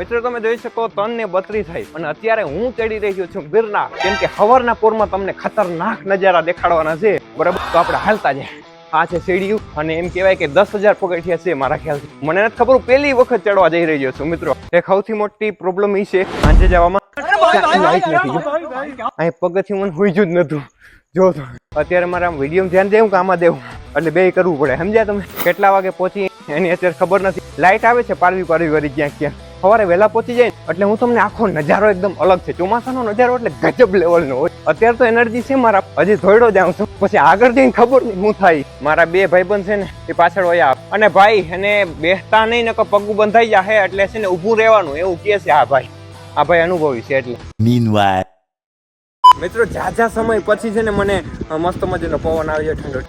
મિત્રો, તમે જોઈ શકો ત્રણ ને બત્રી થઈ. અને અત્યારે હું ચડી રહ્યો છું ગિરના કેમ કે હવારના પોરમાં તમને ખતરનાક નજારા દેખાડવાના છે. બરાબર? તો આપણે હાલતા જાય આ છે સીડીયું અને એમ કહેવાય કે દસ હજાર પગથિયા છે મારા ખ્યાલથી. મને નથી ખબર પહેલી વખત ચડવા જઈ રહ્યો છું, મિત્રો. એક સૌથી મોટી પ્રોબ્લેમ એ છે આજે જવામાં ક્યાંય લાઈટ નથી જો. અહીં પગથિયું મને હુઈ જ નતું. જો અત્યારે મારે આમ વીડિયો ધ્યાન દેવું કે આમાં દેવું? એટલે બે કરવું પડે. સમજ્યા તમે? કેટલા વાગે પહોંચી એની અત્યારે ખબર નથી. લાઈટ આવે છે પારવી પારવી વળી ક્યાંક ક્યાંક સવારે વહેલા પહોંચી જાય એટલે હું તમને આખો નજારો એકદમ અલગ છે. ચોમાસાનો નજારો એટલે ગજબ લેવલનો હોય. અત્યારે તો એનર્જી છે મારા. હજી થોડો જાઉં છું. પછી આગળ જઈને ખબર નહીં હું થાય. મારા બે ભાઈબંધ છે ને એ પાછળ વયા આવે. અને ભાઈ એને બેસતા નહીં નકર પગું બંધાઈ જાય એટલે છે ને ઊભું રહેવાનું. એવું કહે છે આ ભાઈ. આ ભાઈ અનુભવી છે એટલે. મીનવાય મિત્રો ઝાઝા સમય પછી છે ને મને મસ્ત મજાનો પવન આવ્યો ઠંડો.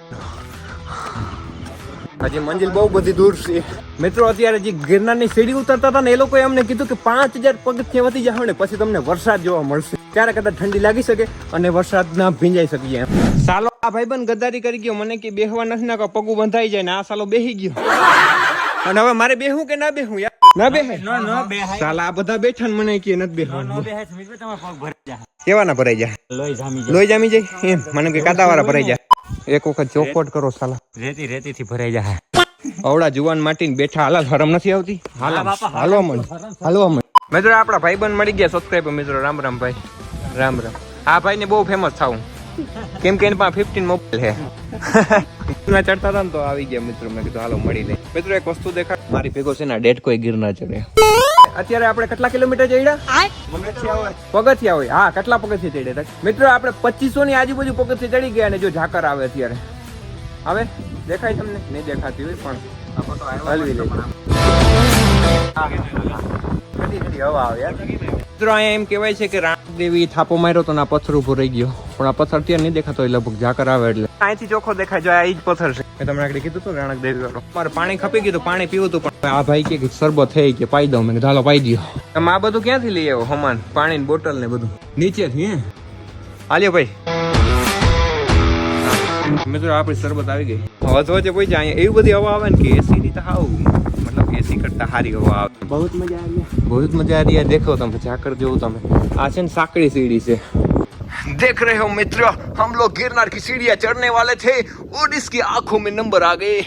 હજી મંજિલ બહુ બધી દૂર છે. મિત્રો અત્યારે જે ગિરનારની સીડી ઉતરતા હતા ને એ લોકોએ અમને કીધું કે પાંચ હજાર પગથિયા વધી જાવ ને પછી તમને વરસાદ જોવા મળશે. ત્યારે કદાચ ઠંડી લાગી શકે અને વરસાદ ના ભીંજાઈ શકીએ સાલો આ ભાઈબંધ ગદ્દારી કરી ગયો. મને કે બેહવા નથી ના પગું બંધાઈ જાય ને આ સાલો બેહી ગયો. અને હવે મારે બેહું કે ના બેહું યાર? ના બેહે? સાલા આ બધા બેઠા ને મને કે નથી બેહવાનું. કેવાના ભરાઈ જાય. લોહી જામી જાય? એમ મને કે કાંટાવાળા ભરાઈ જાય એક વખત ચોખવટ કરો સાલા. રેતી રેતી થી ભરાઈ જાય. અવડા જુવાન માટી બેઠા હાલા શરમ નથી આવતી? હાલા હાલવા મળ હાલવા મળ મિત્રો આપણા ભાઈબંધ મળી ગયા સબસ્ક્રાઈબર મિત્રો. રામ રામ ભાઈ. રામ રામ. આ ભાઈને બહુ ફેમસ થાવ કેમ કે એની પાસે ફિફ્ટીન મોબાઈલ છે. મેં ચડતા હતા ને તો આવી ગયા મિત્રો. મેં કીધું હાલો મળી લે મિત્રો એક વસ્તુ દેખાડ મારી ભેગો છે ને ડેટ કોઈ ગીર ના ચડે. અત્યારે આપણે કેટલા કિલોમીટર ચડ્યા? પગથિયા હોય. હા કેટલા પગથિયા ચડ્યા મિત્રો આપણે પચીસો ની આજુબાજુ પગથિયા ચડી ગયા અને જો ઝાકર આવે અત્યારે. આવે? દેખાય તમને? નહીં દેખાતી હોય પણ મિત્રો અહીંયા એમ કહેવાય છે કે રાણદેવી થાપો માર્યો તો ના પથ્થર ઊભો રહી ગયો. પણ આ પથ્થર ત્યાં નહીં દેખાતો હોય લગભગ ઝાકર આવે એટલે. અહીંથી ચોખ્ખો દેખાય જો આ જ પથ્થર છે. મેં તમને આગળ કીધું હતું રાણક દેવી વાળો મારે પાણી ખપી ગયું પાણી પીવું હતું પણ આ ભાઈ કે કે શરબત થઈ કે પાઈ દઉં મેં કીધું હાલો પાઈ દો તમે આ બધું ક્યાંથી લઈ આવો હમાન પાણીની બોટલ ને બધું નીચેથી હે હાલ્યો ભાઈ મિત્રો આપણી શરબત આવી ગઈ વચ્ચે વચ્ચે પહોંચ્યા અહીંયા એવી બધી હવા આવે ને કે એસી ની તો હાવ મતલબ એસી કરતા સારી હવા આવે બહુ મજા આવી બહુ મજા આ રહી है देखो તમે ઝાકર જેવું તમે આ છે ને સાંકડી સીડી છે देख रहे हो मित्र हम लोग गिरनार की सीढ़ियां चढ़ने वाले थे और इसकी आंखों में नंबर आ गए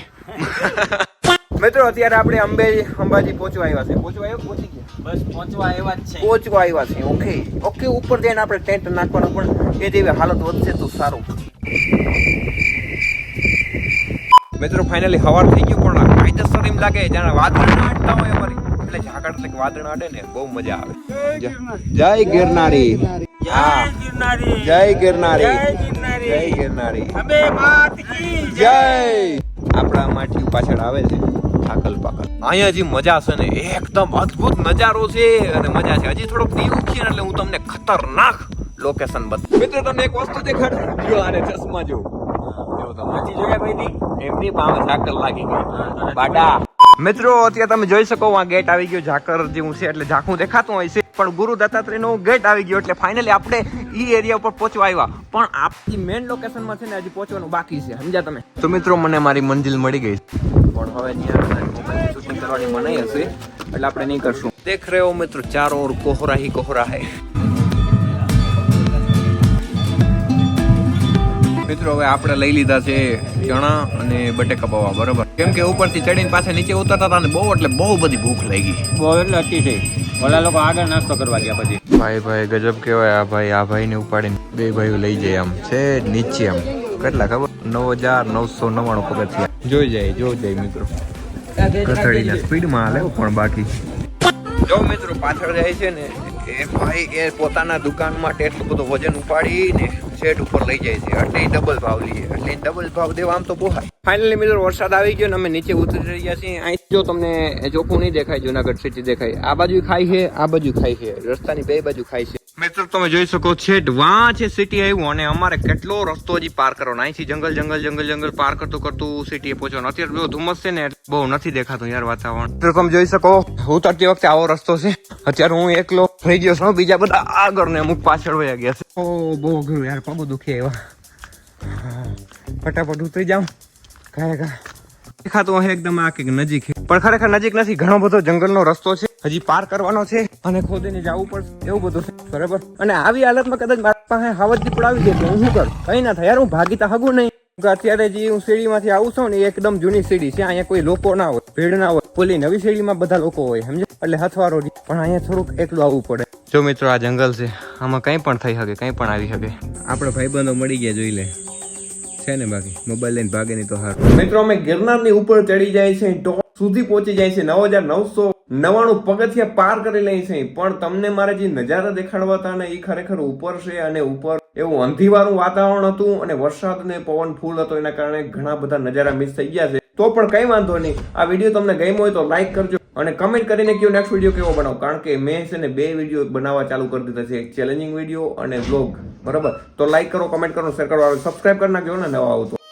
મિત્રો અત્યારે આપણે અંબે અંબાજી પહોંચવા આવ્યા છે પહોંચવા આવ્યો પહોંચી ગયા? બસ પહોંચવા એવા છે. પહોંચવા આવ્યા છે ઓકે ઓકે ઉપર જઈને આપણે ટેન્ટ નાખવાનો પણ એ જેવી હાલત વધશે તો સારું. મિત્રો ફાઇનલી હવાર થઈ ગયું પણ કાયદેસર એમ લાગે જાણે વાદળ આડતા હોય અમારી એટલે ઝાકળ એટલે વાદળ આડે ને બહુ મજા આવે. જય- જય ગિરનારી. જય ગિરનારી. જય ગિરનારી. જય આપણા માઠી પાછળ આવે છે. થાકલ પાકલ અહીંયા જે મજા છે ને એકદમ અદ્ભુત નજારો છે અને મજા છે. હજી થોડોક દીવ છે એટલે હું તમને ખતરનાક લોકેશન બતાવું મિત્રો તમને એક વસ્તુ દેખાડ. જો આને ચશ્મા જો. નથી જોયા ભાઈ? એમની પાસે ઝાકર લાગી ગઈ. બાડા. મિત્રો અત્યારે તમે જોઈ શકો આ ગેટ આવી ગયો ઝાકર જેવું છે એટલે ઝાકું દેખાતું હોય છે. પણ ગુરુ દત્તાત્રેયનો ગેટ આવી ગયો એટલે ફાઇનલી આપણે એ એરિયા ઉપર પહોંચવા આવ્યા. પણ આપણી મેઇન લોકેશનમાં છે ને હજી પહોંચવાનું બાકી છે. સમજ્યા તમે? તો મિત્રો મને મારી મંજિલ મળી ગઈ. પણ હવે ત્યાં શૂટિંગ કરવાની મનાઈ હશે. એટલે આપણે નહીં કરશું. દેખ રહ્યો મિત્રો ચારો ઓર કોહરા ही કોહરા હે. મિત્રો હવે આપણે લઈ લીધા છે ચણા અને બટેકા પૌવા બરોબર? કેમ કે ઉપરથી ચડીને પાછા નીચે ઉતરતા હતા ને બહુ એટલે બહુ બધી ભૂખ લાગી. બહુ એટલે અતિશય ઓલા લોકો આગળ નાસ્તો કરવા ગયા પછી. ભાઈ ભાઈ, ગજબ કેવાય આ ભાઈ આ ભાઈ ને ઉપાડીને બે ભાઈઓ લઈ જાય આમ. છે નીચે આમ. કેટલા ખબર? નવ હજાર નવસો નવ્વાણું પગથિયા જોઈ જાય જોઈ જાય મિત્રો. કથળીના સ્પીડમાં હાલે પણ બાકી. જો મિત્રો, પાછળ જાય છે ને એ ભાઈ એ પોતાના દુકાનમાં એટલું બધું વજન ઉપાડીને શેડ ઉપર લઈ જાય છે. એટલે ડબલ ભાવ લઈએ એટલે ડબલ ભાવ દેવા આમ તો બોહાય ફાઇનલી મિત્રો, વરસાદ આવી ગયો ને અમે નીચે ઉતરી રહ્યા છીએ. અહીં જો તમને ચોખ્ખું નહીં દેખાય, જુનાગઢ સિટી દેખાય. આ બાજુ ખાઈ છે, આ બાજુ ખાઈ છે. રસ્તાની બે બાજુ ખાઈ છે. મિત્રો, તમે જોઈ શકો છો વાં છે સિટી આવ્યું અને અમારે કેટલો રસ્તો હજી પાર કરવાનો અહીંથી જંગલ જંગલ જંગલ જંગલ પાર કરતું કરતું સિટીએ પહોંચવાનું અત્યારે બહુ ધુમ્મસ છે ને, બહુ નથી દેખાતું યાર વાતાવરણ. તો તમે જોઈ શકો, ઉતરતી વખતે આવો રસ્તો છે. અત્યારે હું એકલો થઈ ગયો છું. બીજા બધા આગળ ને અમુક પાછળ વયા ગયા છે. ઓ, બહુ અઘરું યાર પગો દુખી આવ્યા ફટાફટ ઉતરી જાઉં. ખરેખર. કા દેખાતું એકદમ આ કંઈક નજીક. પણ ખરેખર નજીક નથી, ઘણો બધો જંગલનો રસ્તો છે. હજી પાર કરવાનો છે અને ખોદીને જવું પડશે. એવું બધું છે. બરાબર? અને આવી હાલતમાં કદાચ મારા પાસે હાવત આવી જાય તો હું શું કરું? કઈ ના થાય યાર હું ભાગી તો હગું નહીં. અત્યારે જે હું શેરીમાંથી આવું છું ને એકદમ જૂની શેરી છે. અહીંયા કોઈ લોકો ના હોય ભીડ ના હોય. પેલી નવી શેરીમાં બધા લોકો હોય સમજે એટલે હથવારો. પણ અહીંયા થોડુંક એકલું આવવું પડે. જો મિત્રો આ જંગલ છે. આમાં કંઈ પણ થઈ શકે કંઈ પણ આવી શકે. આપણે ભાઈબંધો મળી ગયા જોઈ લે. છે ને બાકી? મોબાઈલ લઈને ભાગે નહીં તો સારું મિત્રો અમે ગિરનારની ઉપર ચડી જાય છે ટોપ સુધી પહોંચી જાય છે. નવ હજાર નવસો નવાણું પગથિયા પાર કરી લે છે. પણ તમને મારે જે નજારા દેખાડવા હતા ને એ ખરેખર ઉપર છે અને ઉપર એવું અંધીવાળું વાતાવરણ હતું અને વરસાદ ને પવન ફૂલ હતો, એના કારણે ઘણા બધા નજારા મિસ થઈ ગયા છે. તો પણ કઈ વાંધો નહીં. આ વીડિયો તમને ગમ્યો હોય તો લાઈક કરજો અને કમેન્ટ કરીને કયો નેક્સ્ટ વીડિયો કેવો બનાવો. કારણ કે મેં છે ને બે વીડિયો બનાવવા ચાલુ કરી દીધા છે. એક ચેલેન્જિંગ વીડિયો અને વ્લોગ બરાબર? તો લાઈક કરો કમેન્ટ કરો શેર કરો સબસ્ક્રાઇબ કરી નાખજો ને, નવા આવો તો